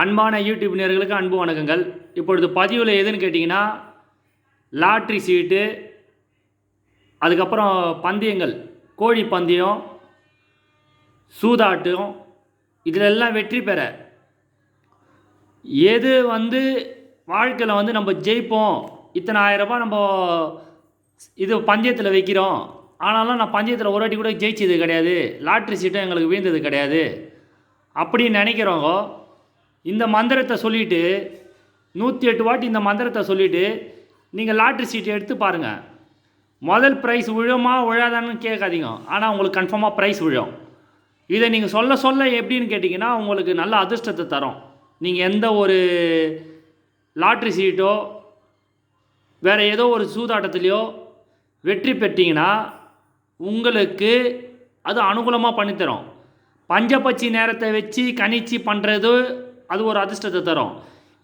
அன்பான யூடியூப் நேர்களுக்கு அன்பு வணக்கங்கள். இப்பொழுது பதிவில் எதுன்னு கேட்டிங்கன்னா லாட்ரி சீட்டு அதுக்கப்புறம் பந்தயங்கள் கோழி பந்தயம் சூதாட்டம் இதில் எல்லாம் வெற்றி பெற. எது வந்து வாழ்க்கையில் வந்து நம்ம ஜெயிப்போம் இத்தனை ஆயிரம் ரூபாய் நம்ம இது பந்தயத்தில் வைக்கிறோம் ஆனாலும் நான் பந்தயத்தில் ஒரு வாட்டி கூட ஜெயிச்சது கிடையாது லாட்ரி சீட்டும் எங்களுக்கு வீழ்ந்தது கிடையாது அப்படின்னு நினைக்கிறவங்க இந்த மந்திரத்தை சொல்லிவிட்டு நூற்றி எட்டு வாட்டி இந்த மந்திரத்தை சொல்லிவிட்டு நீங்கள் லாட்ரி சீட்டை எடுத்து பாருங்கள் முதல் ப்ரைஸ் விழுமா விழாதான்னு கேட்காதீங்க. ஆனால் உங்களுக்கு கன்ஃபார்மாக ப்ரைஸ் விழும். இதை நீங்கள் சொல்ல சொல்ல எப்படின்னு கேட்டிங்கன்னா உங்களுக்கு நல்ல அதிர்ஷ்டத்தை தரும். நீங்கள் எந்த ஒரு லாட்ரி சீட்டோ வேறு ஏதோ ஒரு சூதாட்டத்துலேயோ வெற்றி பெற்றீங்கன்னா உங்களுக்கு அது அனுகூலமாக பண்ணித்தரும். பஞ்சபட்சி நேரத்தை வச்சு கணிச்சு பண்ணுறது அது ஒரு அதிர்ஷ்டத்தை தரும்.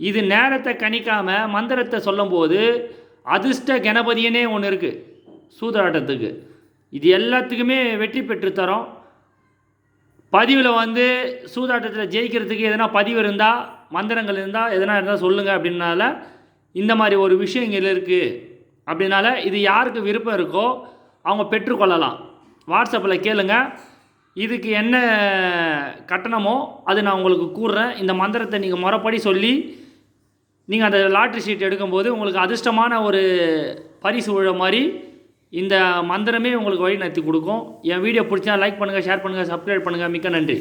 இது நேரத்தை கணிக்காமல் மந்திரத்தை சொல்லும்போது அதிர்ஷ்ட கணபதியனே ஒன்று இருக்குது சூதாட்டத்துக்கு. இது எல்லாத்துக்குமே வெற்றி பெற்று தரும். பதிவில் வந்து சூதாட்டத்தில் ஜெயிக்கிறதுக்கு எதனா பதிவு இருந்தால் மந்திரங்கள் இருந்தால் எதனா இருந்தால் சொல்லுங்கள் அப்படின்னால இந்த மாதிரி ஒரு விஷயம் இங்கே இருக்குது அப்படின்னால இது யாருக்கு விருப்பம் இருக்கோ அவங்க பெற்றுக்கொள்ளலாம். வாட்ஸ்அப்பில் கேளுங்கள் இதுக்கு என்ன கட்டணமோ அது நான் உங்களுக்கு கூறுறேன். இந்த மந்திரத்தை நீங்கள் முறைப்படி சொல்லி நீங்கள் அந்த லாட்ரி ஷீட் எடுக்கும்போது உங்களுக்கு அதிர்ஷ்டமான ஒரு பரிசு விழ மாதிரி இந்த மந்திரமே உங்களுக்கு வழி நடத்தி கொடுக்கும். என் வீடியோ பிடிச்சா லைக் பண்ணுங்கள் ஷேர் பண்ணுங்கள் சப்ஸ்கிரைப் பண்ணுங்கள் மிக்க நன்றி.